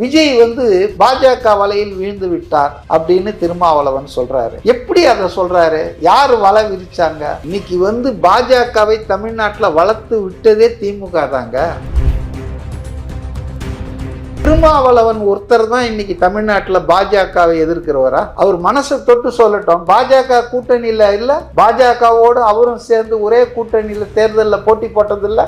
விஜய் வந்து பாஜக வலையில் வீழ்ந்து விட்டார் அப்படின்னு திருமாவளவன் சொல்றாரு. எப்படி அதை சொல்றாரு? யார் வலை விரிச்சாங்க? இன்னைக்கு வந்து பாஜகவை தமிழ்நாட்டில் வளர்த்து விட்டதே திமுக தாங்க. திருமாவளவன் ஒருத்தர் தான் இன்னைக்கு தமிழ்நாட்டில் பாஜகவை எதிர்க்கிறவரா? அவர் மனசை தொட்டு சொல்லட்டும். பாஜக கூட்டணியில இல்லை பாஜகவோடு அவரும் சேர்ந்து ஒரே கூட்டணியில் தேர்தலில் போட்டி போட்டதில்லை.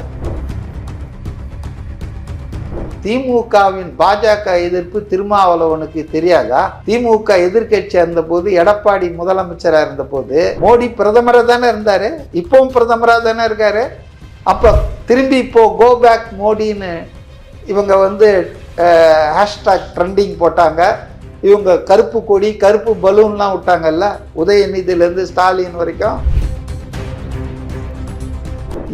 திமுகவின் பாஜக எதிர்ப்பு திருமாவளவனுக்கு தெரியாதா? திமுக எதிர்கட்சி இருந்த போது எடப்பாடி முதலமைச்சரா இருந்த போது மோடி பிரதமரா தானே இருந்தாரு? இப்பவும் பிரதமரா தானே இருக்காரு? அப்ப திரும்பி இப்போ கோ பேக் மோடின்னு இவங்க வந்து ஹேஷ்டாக் ட்ரெண்டிங் போட்டாங்க. இவங்க கருப்பு கொடி கருப்பு பலூன்லாம் விட்டாங்கல்ல? உதயநிதியிலேருந்து ஸ்டாலின் வரைக்கும்.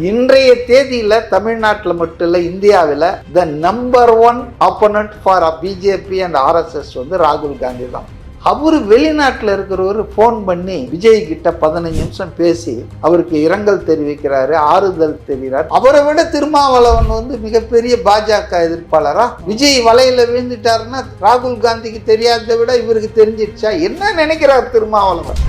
இன்றைய தேதியில் தமிழ்நாட்டில் மட்டும் இல்லை India the number one opponent for BJP and RSS வந்து ராகுல் காந்தி தான். அவர் வெளிநாட்டில் இருக்கிறவர் ஃபோன் பண்ணி விஜய் கிட்ட பதினஞ்சு நிமிஷம் பேசி அவருக்கு இரங்கல் தெரிவிக்கிறாரு ஆறுதல் தெரிகிறார் அவரை விட திருமாவளவன் வந்து மிகப்பெரிய பாஜக எதிர்ப்பாளரா? விஜய் வலையில விழுந்துட்டாருன்னா ராகுல் காந்திக்கு தெரியாததை விட இவருக்கு தெரிஞ்சிடுச்சா? என்ன நினைக்கிறார் திருமாவளவன்?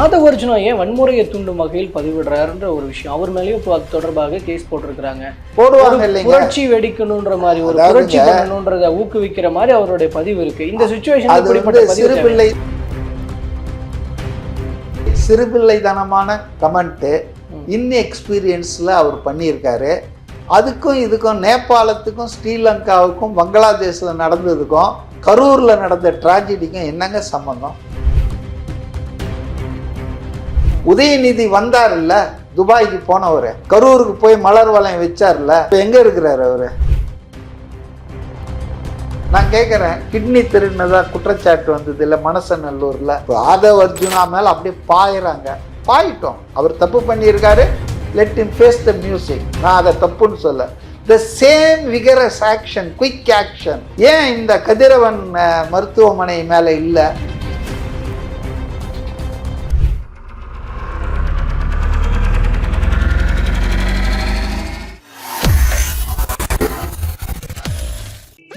ஆதவர்ஜுனா ஏன் வன்முறையை தூண்டும் வகையில் பதிவிடுறாருன்ற ஒரு விஷயம். அவர் மேலேயும் இப்போ அது தொடர்பாக கேஸ் போட்டிருக்கிறாங்க. போடுவாங்க புரட்சி வெடிக்கணுன்ற மாதிரி ஒரு புரட்சி பண்ணணுன்றத ஊக்குவிக்கிற மாதிரி அவருடைய பதிவு இருக்கு. இந்த சுச்சுவேஷன் அது இப்படிப்பட்ட வந்து பதிவு தேவை. சிறுபிள்ளை சிறுபிள்ளைத்தனமான கமெண்ட்டு இன் எக்ஸ்பீரியன்ஸில் அவர் பண்ணியிருக்காரு. அதுக்கும் இதுக்கும் நேபாளத்துக்கும் ஸ்ரீலங்காவுக்கும் பங்களாதேஷில் நடந்ததுக்கும் கரூரில் நடந்த ட்ராஜடிக்கும் என்னங்க சம்பந்தம்? உதயநிதி வந்தார்ல துபாய்க்கு போனவர். கரூருக்கு போய் மலர் வளையம் வச்சார்ல இப்போ எங்கே இருக்கிறார் அவர்? நான் கேட்குறேன் கிட்னி திருடினதா குற்றச்சாட்டு வந்தது இல்லை மனசநல்லூரில்? இப்போ ஆதவ் அர்ஜுனா மேலே அப்படியே பாயிறாங்க. பாயிட்டோம். அவர் தப்பு பண்ணியிருக்காரு. Let him face the music நான் அதை தப்புன்னு சொல்ல. The same vicarious action quick action ஏன் இந்த கதிரவன் மருத்துவமனை மேலே இல்லை?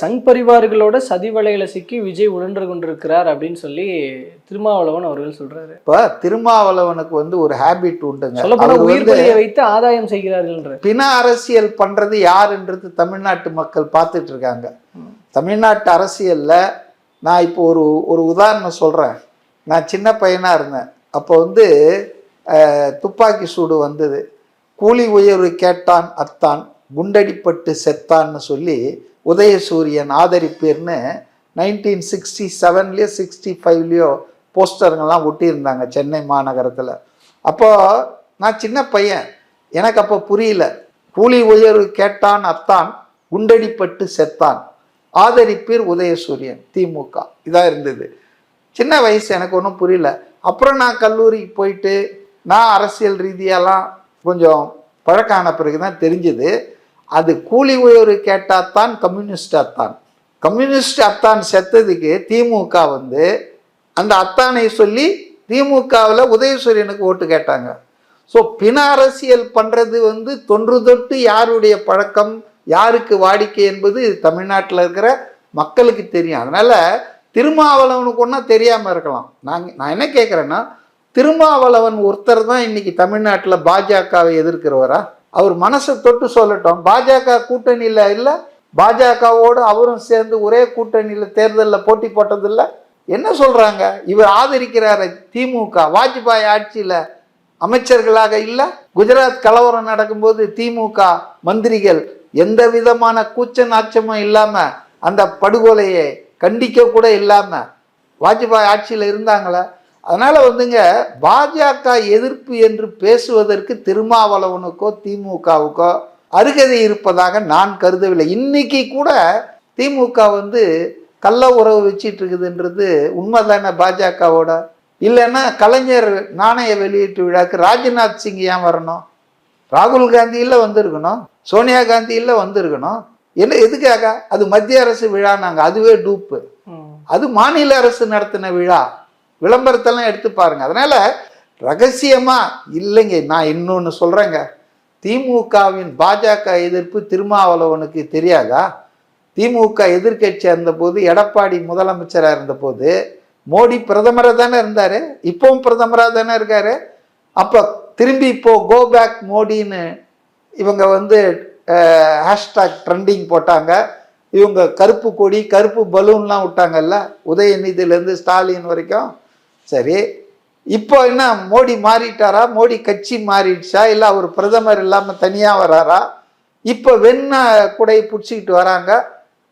சங் பரிவார்களோட சதி வலையில சிக்கி விஜய் உழன்று கொண்டிருக்கிறார் அப்படின்னு சொல்லி திருமாவளவன் அவர்கள் சொல்றாரு. இப்போ திருமாவளவனுக்கு வந்து ஒரு ஹேபிட் உண்டுங்க. சொல்ல போனா அவர் உயிர் வந்து பலியை வைத்து ஆதாயம் செய்கிறார்கள்ன்ற. பிண அரசியல் பண்றது யாருன்றது தமிழ்நாட்டு மக்கள் பார்த்துட்டு இருக்காங்க. தமிழ்நாட்டு அரசியல்ல நான் இப்போ ஒரு ஒரு உதாரணம் சொல்றேன். நான் சின்ன பையனா இருந்தேன். அப்போ வந்து துப்பாக்கி சூடு வந்தது. கூலி உயர்வு கேட்டான் அத்தான். குண்டடிப்பட்டு செத்தான்னு சொல்லி உதயசூரியன் ஆதரிப்பேர்னு நைன்டீன் சிக்ஸ்டி செவன்லேயோ சிக்ஸ்டி ஃபைவ்லேயோ போஸ்டருங்கெல்லாம் ஒட்டியிருந்தாங்க சென்னை மாநகரத்தில். அப்போ நான் சின்ன பையன். எனக்கு அப்போ புரியல. கூலி உயர்வு கேட்டான் அத்தான் குண்டடிப்பட்டு செத்தான். ஆதரிப்பீர் உதயசூரியன் திமுக. இதாக இருந்தது. சின்ன வயசு எனக்கு ஒன்றும் புரியல. அப்புறம் நான் கல்லூரிக்கு போயிட்டு நான் அரசியல் ரீதியெல்லாம் கொஞ்சம் பழக்கம் ஆன பிறகு தான் தெரிஞ்சுது. அது கூலி உயர்வு கேட்டாத்தான் கம்யூனிஸ்ட் அத்தான். கம்யூனிஸ்ட் அத்தான் செத்ததுக்கு திமுக வந்து அந்த அத்தானை சொல்லி திமுகவில் உதயசூரியனுக்கு ஓட்டு கேட்டாங்க. ஸோ பிண அரசியல் பண்ணுறது வந்து தொன்று தொட்டு யாருடைய பழக்கம் யாருக்கு வாடிக்கை என்பது தமிழ்நாட்டில் இருக்கிற மக்களுக்கு தெரியும். அதனால் திருமாவளவனுக்கு ஒன்றா தெரியாமல் இருக்கலாம். நாங்கள் நான் என்ன கேட்குறேன்னா திருமாவளவன் ஒருத்தர் தான் இன்னைக்கு தமிழ்நாட்டில் பாஜகவை எதிர்க்கிறவரா? அவர் மனசை தொட்டு சொல்லட்டும். பாஜக கூட்டணியில் இல்லை. பாஜகவோடு அவரும் சேர்ந்து ஒரே கூட்டணியில் தேர்தலில் போட்டி போட்டதில்லை. என்ன சொல்கிறாங்க இவர் ஆதரிக்கிறாரு திமுக. வாஜ்பாய் ஆட்சியில் அமைச்சர்களாக இல்லை. குஜராத் கலவரம் நடக்கும்போது திமுக மந்திரிகள் எந்த விதமான கூச்ச நாச்சமும் இல்லாமல் அந்த படுகொலையை கண்டிக்க கூட இல்லாமல் வாஜ்பாய் ஆட்சியில் இருந்தாங்களே. அதனால வந்துங்க பாஜக எதிர்ப்பு என்று பேசுவதற்கு திருமாவளவனுக்கோ திமுகவுக்கோ அருகதை இருப்பதாக நான் கருதவில்லை. இன்னைக்கு கூட திமுக வந்து கள்ள உறவு வச்சிட்டு இருக்குதுன்றது உண்மைதானே பாஜகவோட? இல்லைன்னா கலைஞர் நாணய வெளியீட்டு விழாக்கு ராஜ்நாத் சிங் ஏன் வரணும்? ராகுல் காந்தி இல்ல வந்திருக்கணும் சோனியா காந்தி இல்ல வந்திருக்கணும். என்ன எதுக்காக? அது மத்திய அரசு விழானாங்க அதுவே டூப்பு. அது மாநில அரசு நடத்தின விழா. விளம்பரத்தெல்லாம் எடுத்து பாருங்க. அதனால ரகசியமா இல்லைங்க. நான் இன்னொன்னு சொல்றேங்க. திமுகவின் பாஜக எதிர்ப்பு திருமாவளவனுக்கு தெரியாதா? திமுக எதிர்க்கட்சியாக இருந்தபோது எடப்பாடி முதலமைச்சராக இருந்தபோது மோடி பிரதமராக தானே இருந்தார்? இப்போவும் பிரதமராக தானே இருக்கார்? அப்போ திரும்பி இப்போ கோ பேக் மோடின்னு இவங்க வந்து ஹேஷ்டாக் ட்ரெண்டிங் போட்டாங்க. இவங்க கருப்பு கொடி கருப்பு பலூன்லாம் விட்டாங்கல்ல? உதயநிதியிலேருந்து ஸ்டாலின் வரைக்கும் சரி இப்போ என்ன மோடி மாறிட்டாரா? மோடி கட்சி மாறிடுச்சா? இல்லை அவர் பிரதமர் இல்லாமல் தனியாக வராரா? இப்போ வெண்ண குடை பிடிச்சிக்கிட்டு வராங்க.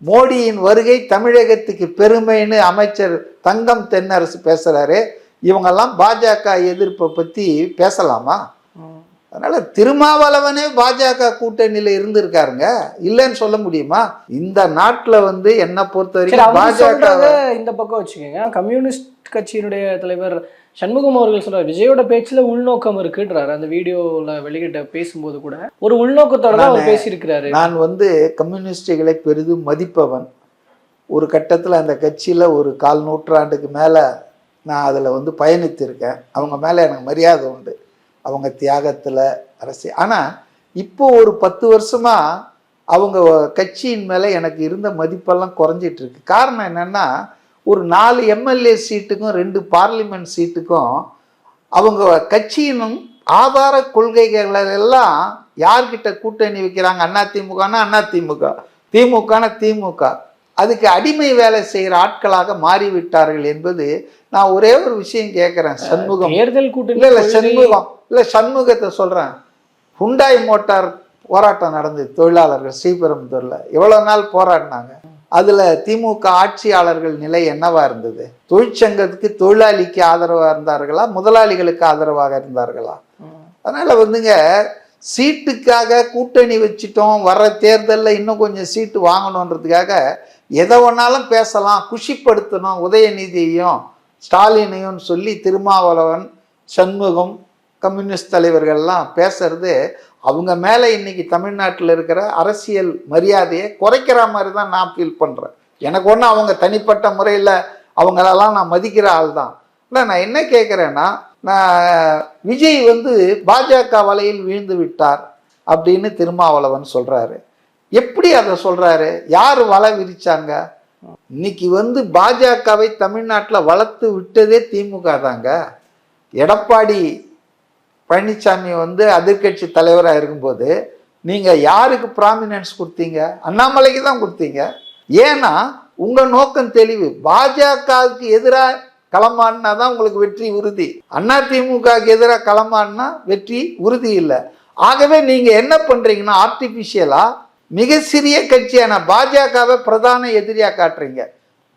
மோடியின் வருகை தமிழகத்துக்கு பெருமைன்னு அமைச்சர் தங்கம் தென்னரசு பேசுகிறாரு இவங்கெல்லாம் பாஜக எதிர்ப்பை பற்றி பேசலாமா? அதனால திருமாவளவனே பாஜக கூட்டணியில இருந்திருக்காருங்க. இல்லைன்னு சொல்ல முடியுமா? இந்த நாட்டுல வந்து என்ன பொறுத்த வரைக்கும் பாஜக இந்த பக்கம் வச்சுக்கோங்க. கம்யூனிஸ்ட் கட்சியினுடைய தலைவர் சண்முகம் அவர்கள் சொல்றாரு விஜயோட பேச்சுல உள்நோக்கம் இருக்குன்றாரு. அந்த வீடியோல வெளியிட்ட பேசும்போது கூட ஒரு உள்நோக்கத்தோட தான் அவர் பேசியிருக்கிறாரு. நான் வந்து கம்யூனிஸ்டுகளை பெரிதும் மதிப்பவன். ஒரு கட்டத்தில் அந்த கட்சியில் ஒரு கால் நூற்றாண்டுக்கு மேலே நான் அதில் வந்து பயணித்திருக்கேன். அவங்க மேலே எனக்கு மரியாதை உண்டு. அவங்க தியாகத்தில் அரசியல் ஆனால் இப்போ ஒரு பத்து வருஷமாக அவங்க கட்சியின் மேலே எனக்கு இருந்த மதிப்பெல்லாம் குறைஞ்சிட்டு இருக்கு காரணம் என்னென்னா ஒரு நாலு எம்எல்ஏ சீட்டுக்கும் ரெண்டு பார்லிமெண்ட் சீட்டுக்கும் அவங்க கட்சியினும் ஆதார கொள்கைகள் எல்லாம் யார்கிட்ட கூட்டணி வைக்கிறாங்க? அண்ணா திமுகனா அண்ணா திமுக? திமுகனா திமுக. அதுக்கு அடிமை வேலை செய்கிற ஆட்களாக மாறிவிட்டார்கள் என்பது நான் ஒரே ஒரு விஷயம் கேட்குறேன். சண்முகம். தேர்தல் கூட்டணி இல்ல சண்முகம். இல்லை சண்முகத்தை சொல்கிறேன் ஹுண்டாய் மோட்டார் போராட்டம் நடந்தது தொழிலாளர்கள் ஸ்ரீபெரும்புதூரில். எவ்வளோ நாள் போராடினாங்க. அதில் திமுக ஆட்சியாளர்கள் நிலை என்னவா இருந்தது? தொழிற்சங்கத்துக்கு தொழிலாளிக்கு ஆதரவாக இருந்தார்களா? முதலாளிகளுக்கு ஆதரவாக இருந்தார்களா? அதனால் வந்துங்க சீட்டுக்காக கூட்டணி வச்சிட்டோம். வர்ற தேர்தலில் இன்னும் கொஞ்சம் சீட்டு வாங்கணுன்றதுக்காக எதை வேணாலும் பேசலாம். குஷிப்படுத்தணும். உதயநிதியையும் ஸ்டாலினையும் சொல்லி திருமாவளவன் சண்முகம் கம்யூனிஸ்ட் தலைவர்கள்லாம் பேசுறது அவங்க மேலே இன்னைக்கு தமிழ்நாட்டில் இருக்கிற அரசியல் மரியாதையை குறைக்கிற மாதிரி தான் நான் ஃபீல் பண்ணுறேன் எனக்கு ஒன்று அவங்க தனிப்பட்ட முறையில் அவங்களெல்லாம் நான் மதிக்கிற ஆள் தான். இல்லை நான் என்ன கேட்குறேன்னா நான் விஜய் வந்து பாஜக வலையில் வீழ்ந்து விட்டார் அப்படின்னு திருமாவளவன் சொல்கிறாரு எப்படி அதை சொல்கிறாரு யார் வலை விரிச்சாங்க? இன்னைக்கு வந்து பாஜகவை தமிழ்நாட்டில் வளர்த்து விட்டதே திமுக தாங்க. எடப்பாடி பழனிசாமி வந்து அதிர்கட்சி தலைவராக இருக்கும்போது நீங்கள் யாருக்கு ப்ராமினன்ஸ் கொடுத்தீங்க? அண்ணாமலைக்கு தான் கொடுத்தீங்க. ஏன்னா உங்கள் நோக்கம் தெளிவு. பாஜகவுக்கு எதிராக களமாடினா தான் உங்களுக்கு வெற்றி உறுதி. அண்ணா திமுகவுக்கு எதிராக களமாடினா வெற்றி உறுதி இல்லை. ஆகவே நீங்கள் என்ன பண்ணுறீங்கன்னா ஆர்டிஃபிஷியலாக மிக சிறிய கட்சியான பாஜகவை பிரதான எதிரியாக காட்டுறீங்க.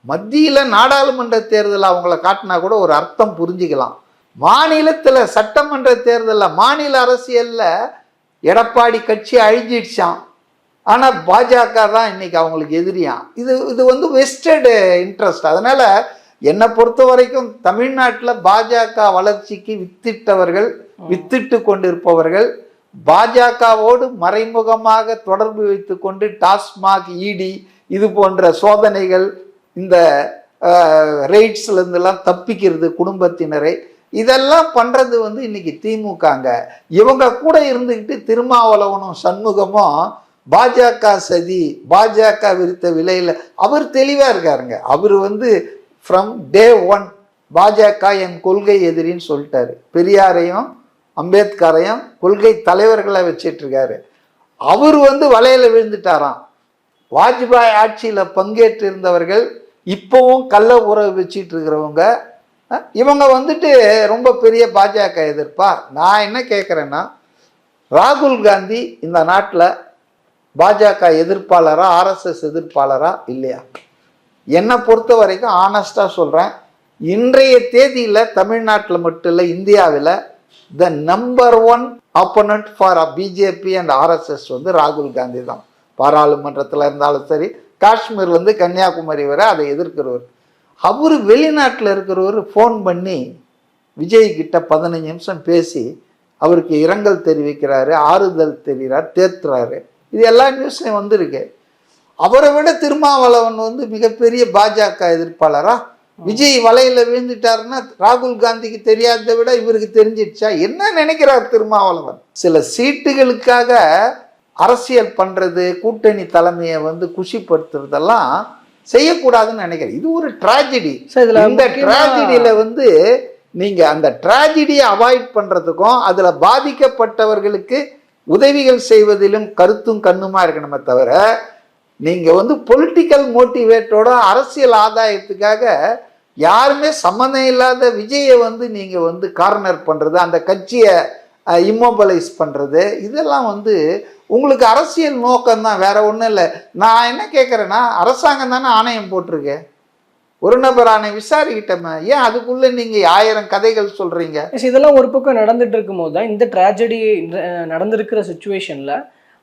மத்தியில் நாடாளுமன்ற தேர்தல் அவங்கள காட்டினா கூட ஒரு அர்த்தம் புரிஞ்சுக்கலாம். மாநிலத்தில் சட்டமன்ற தேர்தலில் மாநில அரசியலில் எடப்பாடி கட்சி அழிஞ்சிடுச்சான் ஆனால் பாஜக தான் இன்னைக்கு அவங்களுக்கு எதிரியாம். இது இது வந்து வெஸ்டர்டு இன்ட்ரெஸ்ட் அதனால என்னை பொறுத்த வரைக்கும் தமிழ்நாட்டில் பாஜக வளர்ச்சிக்கு வித்திட்டவர்கள் வித்திட்டு கொண்டிருப்பவர்கள் பாஜகவோடு மறைமுகமாக தொடர்பு வைத்துக்கொண்டு டாஸ்மாக் இடி இது போன்ற சோதனைகள் இந்த ரெய்ட்ஸ்ல இருந்தெல்லாம் தப்பிக்கிறது குடும்பத்தினரை. இதெல்லாம் பண்ணுறது வந்து இன்னைக்கு திமுகங்க. இவங்க கூட இருந்துக்கிட்டு திருமாவளவனும் சண்முகமும் பாஜக சதி பாஜக விரித்த விலையில் அவர் தெளிவாக இருக்காருங்க. அவர் வந்து ஃப்ரம் டே ஒன் பாஜக என் கொள்கை எதிரின்னு சொல்லிட்டாரு. பெரியாரையும் அம்பேத்கரையும் கொள்கை தலைவர்களை வச்சிட்ருக்காரு. அவர் வந்து வலையில் விழுந்துட்டாராம். வாஜ்பாய் ஆட்சியில் பங்கேற்று இருந்தவர்கள் இப்போவும் கள்ள உறவு வச்சிட்டு இருக்கிறவங்க இவங்க வந்துட்டு ரொம்ப பெரிய பாஜக எதிர்ப்பா நான் என்ன கேட்குறேன்னா ராகுல் காந்தி இந்த நாட்டில் பாஜக எதிர்ப்பாளரா ஆர்எஸ்எஸ் எதிர்ப்பாளரா இல்லையா? என்னை பொறுத்த வரைக்கும் ஆனஸ்டாக சொல்கிறேன் இன்றைய தேதியில் தமிழ்நாட்டில் மட்டும் இல்லை இந்தியாவில் the number one opponent for BJP and RSS வந்து ராகுல் காந்தி தான். பாராளுமன்றத்தில் இருந்தாலும் சரி காஷ்மீர்லேருந்து கன்னியாகுமரி வரை அதை எதிர்க்கிறவர். அவர் வெளிநாட்டில் இருக்கிறவர் ஃபோன் பண்ணி விஜய் கிட்ட பதினஞ்சு நிமிஷம் பேசி அவருக்கு இரங்கல் தெரிவிக்கிறாரு ஆறுதல் தெரிகிறார் தேத்துறாரு. இது எல்லா நியூஸ்லையும் வந்திருக்கு. அவரை விட திருமாவளவன் வந்து மிகப்பெரிய பாஜக எதிர்ப்பாளரா? விஜய் வலையில விழுந்துட்டாருன்னா ராகுல் காந்திக்கு தெரியாததை விட இவருக்கு தெரிஞ்சிடுச்சா? என்ன நினைக்கிறார் திருமாவளவன்? சில சீட்டுகளுக்காக அரசியல் பண்றது கூட்டணி தலைமையை வந்து குஷிப்படுத்துறதெல்லாம் செய்யக்கூடாதுன்னு நினைக்கிறேன். இது ஒரு டிராஜடி இந்த டிராஜடியில வந்து நீங்க அந்த டிராஜடியை அவாய்ட் பண்றதுக்கும் அதுல பாதிக்கப்பட்டவர்களுக்கு உதவிகள் செய்வதிலும் கருத்தும் கண்ணுமா இருக்கணுமே தவிர நீங்க வந்து பொலிட்டிக்கல் மோட்டிவேட்டோட அரசியல் ஆதாயத்துக்காக யாருமே சம்மந்தம் இல்லாத விஜயை வந்து நீங்க வந்து கார்னர் பண்றது அந்த கட்சியை இம்மோபலைஸ் பண்றது இதெல்லாம் வந்து உங்களுக்கு அரசியல் நோக்கம் தான் வேற ஒன்றும் இல்லை. நான் என்ன கேட்குறேன்னா அரசாங்கம் தானே ஆணையம் போட்டிருக்கேன் ஒரு நபர் ஆணை விசாரிக்கிட்டமே ஏன் அதுக்குள்ள நீங்க ஆயிரம் கதைகள் சொல்றீங்க? இதெல்லாம் ஒரு பக்கம் நடந்துட்டு இருக்கும்போது தான் இந்த ட்ராஜடி நடந்திருக்கிற சுச்சுவேஷன்ல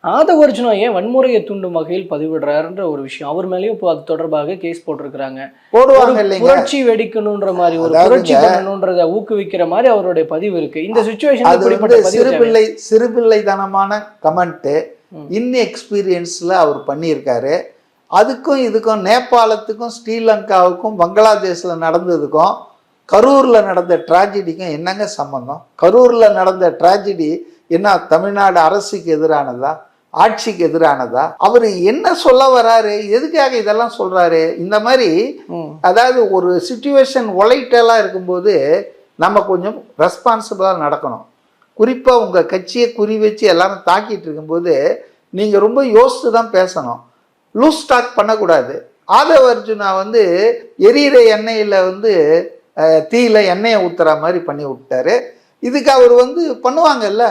ஆதவர்ஜுனா ஏன் வன்முறையை தூண்டும் வகையில் பதிவிடுறாருன்ற ஒரு விஷயம். அவர் மேலேயும் இப்போ அது தொடர்பாக கேஸ் போட்டிருக்கிறாங்க. போடுவாங்க புரட்சி வெடிக்கணுன்ற மாதிரி ஒரு புரட்சி பண்ணணுன்றத ஊக்குவிக்கிற மாதிரி அவருடைய பதிவு இருக்கு. இந்த சுச்சுவேஷன் தேவை. சிறுபிள்ளை சிறுபிள்ளைத்தனமான கமெண்ட்டு ம். இன் எக்ஸ்பீரியன்ஸில் அவர் பண்ணியிருக்காரு. அதுக்கும் இதுக்கும் நேபாளத்துக்கும் ஸ்ரீலங்காவுக்கும் பங்களாதேஷில் நடந்ததுக்கும் கரூரில் நடந்த ட்ராஜடிக்கும் என்னங்க சம்பந்தம்? கரூரில் நடந்த ட்ராஜடி என்ன தமிழ்நாடு அரசுக்கு எதிரானதா? ஆட்சிக்கு எதிரானதா? அவர் என்ன சொல்ல வராரு? எதுக்காக இதெல்லாம் சொல்றாரு? இந்த மாதிரி. அதாவது ஒரு சுச்சுவேஷன் ஒலைட்டெல்லாம் இருக்கும்போது நம்ம கொஞ்சம் ரெஸ்பான்சிபிளாக நடக்கணும். குறிப்பாக உங்கள் கட்சியை குறி வச்சு எல்லாரும் தாக்கிட்டு இருக்கும்போது நீங்கள் ரொம்ப யோசித்து தான் பேசணும். லூஸ் ஸ்டாக் பண்ணக்கூடாது. ஆதவ அர்ஜுனா வந்து எரியிற எண்ணெயில் வந்து தீயில எண்ணெயை ஊத்துற மாதிரி பண்ணி விட்டாரு. இதுக்கு அவர் வந்து பண்ணுவாங்கல்ல?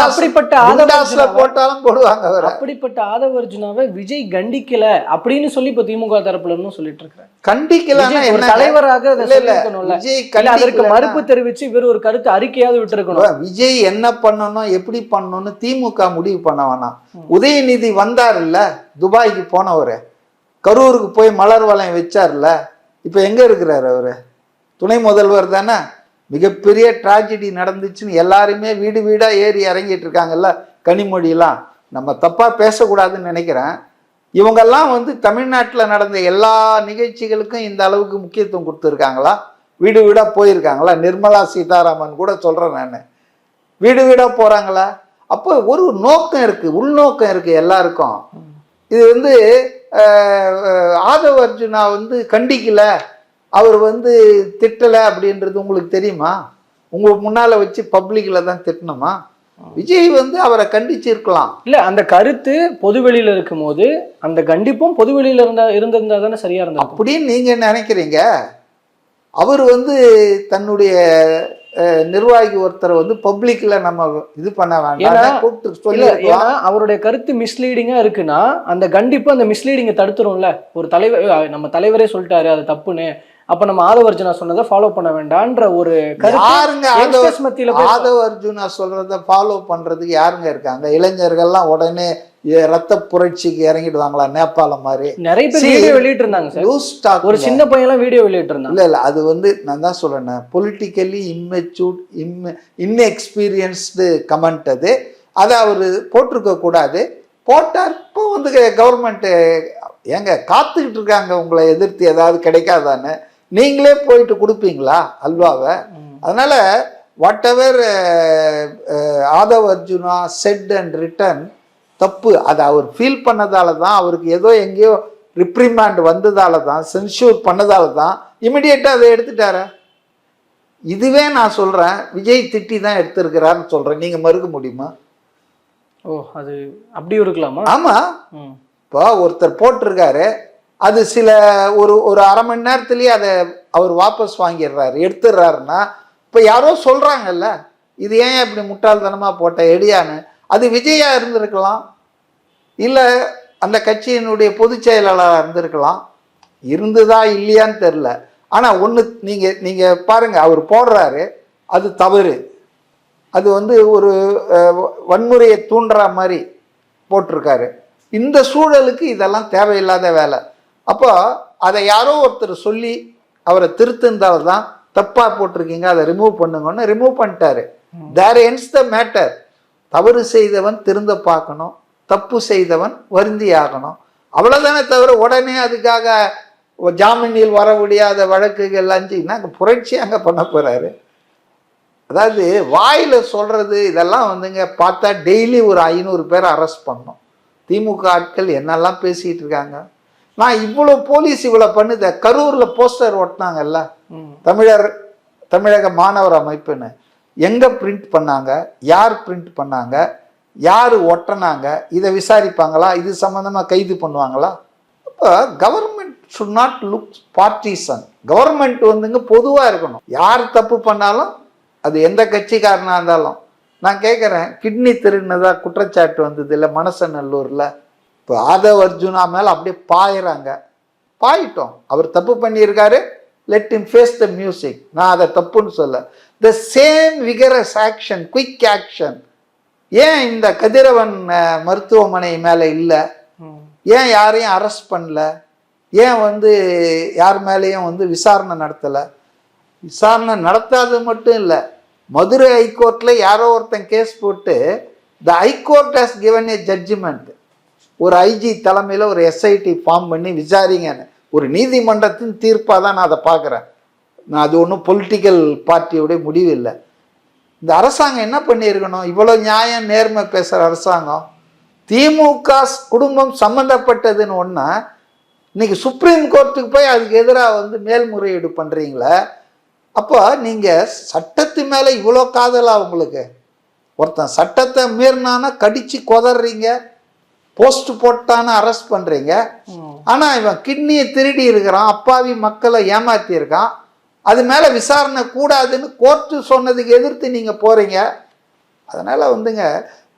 அப்படிப்பட்ட குண்டாஸ்ல ஆதவர்ஜுனாவை போட்டாலும் போடுவாங்க அவரை. அப்படிப்பட்ட ஆதவர்ஜுனாவை விஜய் கண்டிக்கல அப்படின்னு சொல்லி இப்ப திமுக தரப்புல இருந்தும் சொல்லிட்டு இருக்காரு ஒரு என்ன தலைவராக விஜய் அதற்கு மறுப்பு தெரிவிச்சு இவர் ஒரு கருத்து அறிக்கையாவது விட்டுருக்கணும். விஜய் என்ன பண்ணணும் எப்படி பண்ணணும்னு திமுக முடிவு பண்ண வேணாம் உதயநிதி வந்தார் இல்ல துபாய்க்கு போனவர். கரூருக்கு போய் மலர் வளையம் வச்சார்ல இப்ப எங்க இருக்கிறாரு அவரு? துணை முதல்வர் தானே? மிகப்பெரிய ட்ராஜடி நடந்துச்சுன்னு எல்லாருமே வீடு வீடாக ஏறி இறங்கிட்டு இருக்காங்கல்ல கனிமொழியெல்லாம். நம்ம தப்பாக பேசக்கூடாதுன்னு நினைக்கிறேன். இவங்கெல்லாம் வந்து தமிழ்நாட்டில் நடந்த எல்லா நிகழ்ச்சிகளுக்கும் இந்த அளவுக்கு முக்கியத்துவம் கொடுத்துருக்காங்களா? வீடு வீடாக போயிருக்காங்களா? நிர்மலா சீதாராமன் கூட சொல்கிறேன் நான். வீடு வீடாக போகிறாங்களா அப்போ ஒரு நோக்கம் இருக்குது உள்நோக்கம் இருக்குது எல்லாருக்கும். இது வந்து ஆதவ அர்ஜுனா வந்து கண்டிக்கல. அவர் வந்து திட்டல அப்படின்றது உங்களுக்கு தெரியுமா? உங்களுக்கு முன்னால வச்சு பப்ளிக்ல தான் திட்டணுமா? விஜய் வந்து அவரை கண்டிச்சிருக்கலாம். இல்ல அந்த கருத்து பொதுவெளியில இருக்கும்போது அந்த கண்டிப்பும் பொதுவெளியில இருந்தா இருந்திருந்தா தானே சரியா இருந்திருக்கும். அப்படின்னு நீங்க நினைக்கிறீங்க? அவர் வந்து தன்னுடைய நிர்வாகி ஒருத்தரை வந்து பப்ளிக்ல நம்ம இது பண்ண வேண்டாம். அவருடைய கருத்து மிஸ்லீடிங்கா இருக்குன்னா அந்த கண்டிப்பு அந்த மிஸ்லீடிங்கை தடுத்துரும்ல. ஒரு தலைவர் நம்ம தலைவரே சொல்லிட்டாரு அது தப்புன்னு. அப்ப நம்ம ஆதவர்ஜனா சொன்னதை ஃபாலோ பண்ண வேண்டாம்ன்ற ஒரு யாருங்க ஆதவ ஆதவ அர்ஜுனா சொல்றத ஃபாலோ பண்றதுக்கு யாருங்க இருக்காங்க? இளைஞர்கள்லாம் உடனே ரத்த புரட்சிக்கு இறங்கிடுவாங்களா நேபாளம் மாதிரி. நிறைய பேர் வெளியிட்டு இருந்தாங்க சார். ஒரு சின்ன பையன் எல்லாம் வீடியோ வெளியிட்டு இருந்தான் இல்ல இல்ல அது வந்து நான் தான் சொல்றேன். Politically immatured im inexperienced comment அது. அதை அவர் போட்டிருக்க கூடாது. போட்டார் இப்போ வந்து கவர்மெண்ட் ஏங்க காத்துக்கிட்டு இருக்காங்க உங்களை எதிர்த்து ஏதாவது கிடைக்காதான்னு. நீங்களே போயிட்டு கொடுப்பீங்களா அல்வாவை? அதனால whatever Aadhav Arjuna said and written தப்பு. அதை அவர் ஃபீல் பண்ணதால தான் அவருக்கு ஏதோ எங்கேயோ ரிப்ரிமாண்ட் வந்ததால தான் சென்சூர் பண்ணதால தான் இமிடியேட்டாக அதை எடுத்துட்டார? இதுவே நான் சொல்கிறேன் விஜய் திட்டி தான் எடுத்திருக்கிறாருன்னு சொல்கிறேன் நீங்கள் மறுக்க முடியுமா? ஓ அது அப்படி இருக்கலாமா? ஆமாம். இப்போ ஒருத்தர் போட்டிருக்காரு அது சில ஒரு ஒரு அரை மணி நேரத்துலேயே அதை அவர் வாபஸ் வாங்கிடுறாரு எடுத்துடுறாருன்னா இப்போ யாரோ சொல்கிறாங்கல்ல இது ஏன் இப்படி முட்டாள்தனமாக போட்ட எடியான்னு அது விஜயா இருந்திருக்கலாம். இல்லை அந்த கட்சியினுடைய பொதுச் செயலாளராக இருந்திருக்கலாம். இருந்ததா இல்லையான்னு தெரில ஆனால் ஒன்று நீங்கள் நீங்கள் பாருங்கள் அவர் போடுறாரு அது தவறு. அது வந்து ஒரு வன்முறையை தூண்டுற மாதிரி போட்டிருக்காரு. இந்த சூழலுக்கு இதெல்லாம் தேவையில்லாத வேலை. அப்போ அதை யாரோ ஒருத்தர் சொல்லி அவரை திருத்திருந்தால் தான் தப்பா போட்டிருக்கீங்க அதை ரிமூவ் பண்ணுங்கன்னு ரிமூவ் பண்ணிட்டாரு. தேர் என்ஸ் த மேட்டர் தவறு செய்தவன் திருந்த பார்க்கணும் தப்பு செய்தவன் வருந்தி ஆகணும். அவ்வளவுதானே தவிர உடனே அதுக்காக ஜாமீனில் வர முடியாத வழக்குகள் அங்கே புரட்சி அங்கே பண்ண போறாரு. அதாவது வாயில சொல்றது இதெல்லாம் வந்துங்க பார்த்தா டெய்லி ஒரு ஐநூறு பேர் அரெஸ்ட் பண்ணோம் திமுக ஆட்கள் என்னெல்லாம் பேசிட்டு இருக்காங்க? நான் இவ்வளோ போலீஸ் இவ்வளோ பண்ணுத. கரூர்ல போஸ்டர் ஒட்டினாங்கல்ல. தமிழர் தமிழக மாணவர் அமைப்புன்னு. எங்க பிரிண்ட் பண்ணாங்க? யார் பிரிண்ட் பண்ணாங்க? யார் ஒட்டினாங்க? இதை விசாரிப்பாங்களா? இது சம்பந்தமா கைது பண்ணுவாங்களா? அப்போ government should not look partisan government வந்துங்க பொதுவாக இருக்கணும். யார் தப்பு பண்ணாலும் அது எந்த கட்சிக்காரனாக இருந்தாலும். நான் கேட்குறேன் கிட்னி திருடினதா குற்றச்சாட்டு வந்தது இல்லை மணசநல்லூரில் இப்போ ஆதவ் அர்ஜுனா மேலே அப்படியே பாயிறாங்க. பாயிட்டோம். அவர் தப்பு பண்ணியிருக்காரு. Let him face the music நான் அதை தப்புன்னு சொல்ல. The same vicarious action quick action ஏன் இந்த கதிரவன் மருத்துவமனை மேலே இல்லை. ஏன் யாரையும் அரெஸ்ட் பண்ணல? ஏன் வந்து யார் மேலேயும் வந்து விசாரணை நடத்தலை? விசாரணை நடத்தாதது மட்டும் இல்லை. மதுரை ஹைகோர்ட்டில் யாரோ ஒருத்தன் கேஸ் போட்டு the high court has given a judgment ஒரு ஐஜி தலைமையில் ஒரு எஸ்ஐடி ஃபார்ம் பண்ணி விசாரிங்கன்னு. ஒரு நீதிமன்றத்தின் தீர்ப்பாக தான் நான் அதை பார்க்குறேன். நான் அது ஒன்றும் பொலிட்டிக்கல் பார்ட்டியோடைய முடிவு இல்லை. இந்த அரசாங்கம் என்ன பண்ணியிருக்கணும்? இவ்வளோ நியாயம் நேர்மை பேசுகிற அரசாங்கம். திமுக குடும்பம் சம்மந்தப்பட்டதுன்னு ஒன்று இன்னைக்கு சுப்ரீம் கோர்ட்டுக்கு போய் அதுக்கு எதிராக வந்து மேல்முறையீடு பண்ணுறீங்களே அப்போ நீங்கள் சட்டத்து மேலே இவ்வளோ காதலா உங்களுக்கு? ஒருத்தன் சட்டத்தை மீறினானா கடித்து கொதறீங்க. போஸ்ட் போட்டான அரெஸ்ட் பண்ணுறீங்க ஆனால் இவன் கிட்னியை திருடி இருக்கிறான் அப்பாவி மக்களை ஏமாத்தி இருக்கான் அது மேலே விசாரணை கூடாதுன்னு கோர்ட்டு சொன்னதுக்கு எதிர்த்து நீங்கள் போகிறீங்க அதனால் வந்துங்க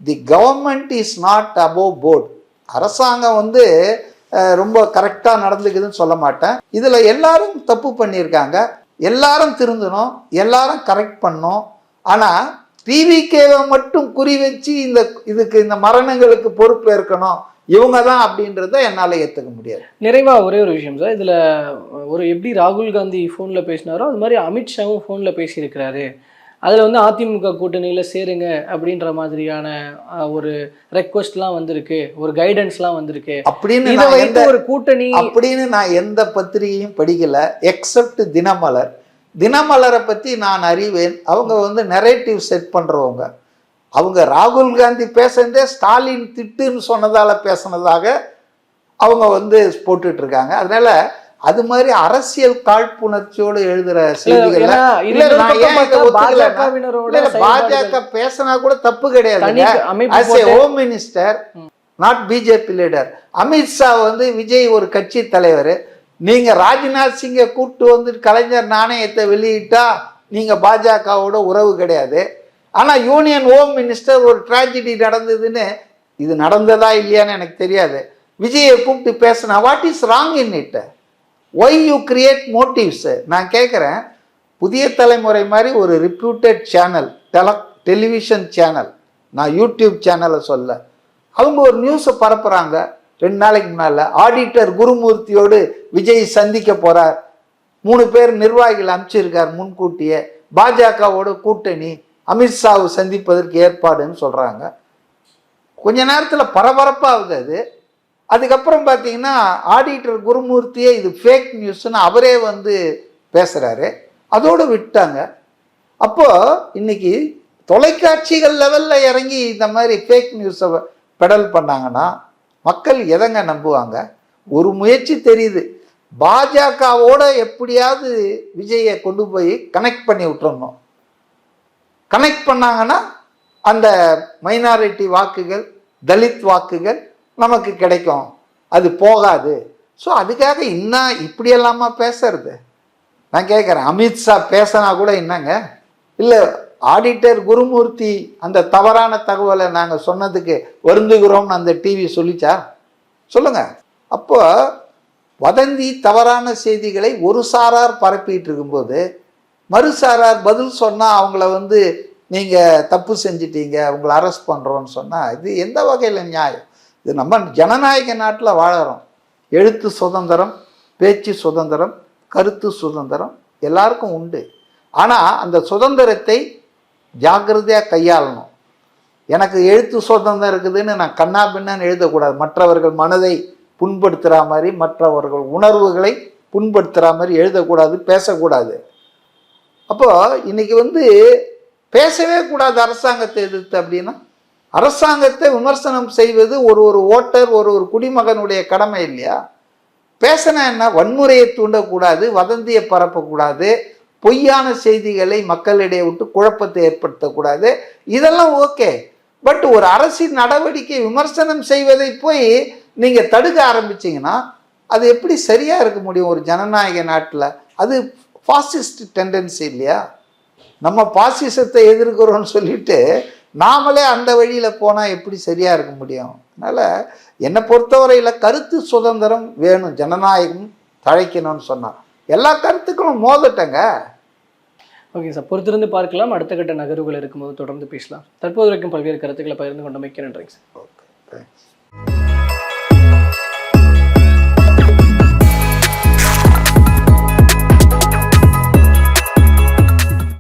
the government is not above board அரசாங்கம் வந்து ரொம்ப கரெக்டாக நடந்துக்குதுன்னு சொல்ல மாட்டேன். இதில் எல்லாரும் தப்பு பண்ணியிருக்காங்க. எல்லாரும் திருந்தணும் எல்லாரும் கரெக்ட் பண்ணணும். ஆனால் டிவிகேவை மட்டும் குறி வச்சு இந்த இதுக்கு இந்த மரணங்களுக்கு பொறுப்பு ஏற்கணும். இவங்க தான் அப்படின்றத என்னால் ஏற்றுக்க முடியாது. நிறைவா ஒரே ஒரு விஷயம் சார். இதுல ஒரு எப்படி ராகுல் காந்தி ஃபோன்ல பேசினாரோ அது மாதிரி அமித்ஷாவும் ஃபோன்ல பேசியிருக்கிறாரு. அதுல வந்து அதிமுக கூட்டணியில சேருங்க அப்படின்ற மாதிரியான ஒரு ரெக்வஸ்ட்லாம் வந்திருக்கு. ஒரு கைடன்ஸ்லாம் வந்திருக்கு. அப்படின்னு ஒரு கூட்டணி அப்படின்னு நான் எந்த பத்திரிகையும் படிக்கல எக்ஸப்ட் தினமலர். தினமலரை பற்றி நான் அறிவேன். அவங்க வந்து நெரேட்டிவ் செட் பண்ணுறவங்க அவங்க ராகுல் காந்தி பேசுனதே ஸ்டாலின் திட்டுன்னு சொன்னதால பேசுனதாக அவங்க வந்து போட்டுட்டு இருக்காங்க அதனால அது மாதிரி அரசியல் காழ்ப்புணர்ச்சியோடு எழுதுற செய்திகள் பாஜக பேசினா கூட தப்பு கிடையாது. Home minister not BJP leader Amit Shah வந்து விஜய் ஒரு கட்சி தலைவர். நீங்கள் ராஜ்நாத் சிங்கை கூப்பிட்டு வந்து கலைஞர் நாணயத்தை வெளியிட்டா நீங்கள் பாஜகவோட உறவு கிடையாது. ஆனால் யூனியன் ஹோம் மினிஸ்டர் ஒரு ட்ராஜடி நடந்ததுன்னு இது நடந்ததா இல்லையான்னு எனக்கு தெரியாது. விஜயை கூப்பிட்டு பேசினா what is wrong in it why you create motives நான் கேட்குறேன் புதிய தலைமுறை மாதிரி ஒரு ரிப்யூட்டட் சேனல் டெல டெலிவிஷன் சேனல் நான் யூடியூப் சேனலை சொல்ல. அவங்க ஒரு நியூஸை பரப்புகிறாங்க ரெண்டு நாளைக்கு முன்னால் ஆடிட்டர் குருமூர்த்தியோடு விஜய் சந்திக்க போகிறார் மூணு பேர் நிர்வாகிகள் அமைச்சிருக்கார் முன்கூட்டியே. பாஜகவோட கூட்டணி அமித்ஷாவை சந்திப்பதற்கு ஏற்பாடுன்னு சொல்கிறாங்க கொஞ்ச நேரத்தில் பரபரப்பாகுது அது. அதுக்கப்புறம் பார்த்தீங்கன்னா ஆடிட்டர் குருமூர்த்தியே இது ஃபேக் நியூஸ்னு அவரே வந்து பேசுகிறாரு அதோடு விட்டாங்க. அப்போது இன்னைக்கு தொலைக்காட்சிகள் லெவலில் இறங்கி இந்த மாதிரி ஃபேக் நியூஸை பெடல் பண்ணாங்கன்னா மக்கள் எதங்க நம்புவாங்க? ஒரு முயற்சி தெரியுது. பாஜகவோட எப்படியாவது விஜயை கொண்டு போய் கனெக்ட் பண்ணி விட்டுறணும். கனெக்ட் பண்ணாங்கன்னா அந்த மைனாரிட்டி வாக்குகள் தலித் வாக்குகள் நமக்கு கிடைக்கும். அது போகாது. ஸோ அதுக்காக இன்னும் இப்படியெல்லாமா பேசுறது? நான் கேட்குறேன் அமித்ஷா பேசினா கூட என்னங்க? இல்லை ஆடிட்டர் குருமூர்த்தி அந்த தவறான தகவலை நாங்கள் சொன்னதுக்கு வருந்துகிறோம்னு அந்த டிவி சொல்லிச்சா? சொல்லுங்க. அப்போ வதந்தி தவறான செய்திகளை ஒரு சாரார் பரப்பிட்டு இருக்கும்போது மறுசாரார் பதில் சொன்னால் அவங்கள வந்து நீங்கள் தப்பு செஞ்சிட்டீங்க உங்களை அரெஸ்ட் பண்ணுறோன்னு சொன்னால் இது எந்த வகையில் நியாயம்? இது நம்ம ஜனநாயக நாட்டில் வாழறோம். எழுத்து சுதந்திரம் பேச்சு சுதந்திரம் கருத்து சுதந்திரம் எல்லாருக்கும் உண்டு. ஆனால் அந்த சுதந்திரத்தை ஜாக்கிரதையாக கையாளணும். எனக்கு எழுத்து சுதந்திரம் இருக்குதுன்னு நான் கண்ணா பின்னான்னு எழுதக்கூடாது. மற்றவர்கள் மனதை புண்படுத்துகிற மாதிரி மற்றவர்கள் உணர்வுகளை புண்படுத்துகிற மாதிரி எழுதக்கூடாது பேசக்கூடாது. அப்போது இன்றைக்கி வந்து பேசவே கூடாது அரசாங்கத்தை எதிர்த்து அப்படின்னா அரசாங்கத்தை விமர்சனம் செய்வது ஒரு ஒரு ஓட்டர் ஒரு ஒரு குடிமகனுடைய கடமை இல்லையா? பேசினா என்ன? வன்முறையை தூண்டக்கூடாது வதந்தியை பரப்பக்கூடாது பொய்யான செய்திகளை மக்களிடையே விட்டு குழப்பத்தை ஏற்படுத்தக்கூடாது. இதெல்லாம் ஓகே. பட் ஒரு அரசின் நடவடிக்கை விமர்சனம் செய்வதை போய் நீங்கள் தடுக்க ஆரம்பிச்சிங்கன்னா அது எப்படி சரியாக இருக்க முடியும் ஒரு ஜனநாயக நாட்டில்? அது ஃபாசிஸ்ட் டெண்டன்சி இல்லையா? நம்ம பாசிசத்தை எதிர்க்கிறோம்னு சொல்லிட்டு நாமளே அந்த வழியில் போனால் எப்படி சரியாக இருக்க முடியும்? அதனால் என்னை பொறுத்தவரையில் கருத்து சுதந்திரம் வேணும். ஜனநாயகம் தழைக்கணும்னு சொன்னான் எல்லா கருத்துக்களும் மோதட்டங்க. ஓகே சார் பொறுத்திருந்து பார்க்கலாம். அடுத்த கட்ட நகர்வுகள் இருக்கும்போது தொடர்ந்து பேசலாம். தற்போது வரைக்கும் பல்வேறு கருத்துக்களை பகிர்ந்து கொண்டமைக்கு நன்றிங்க சார் ஓகே தேங்க்ஸ்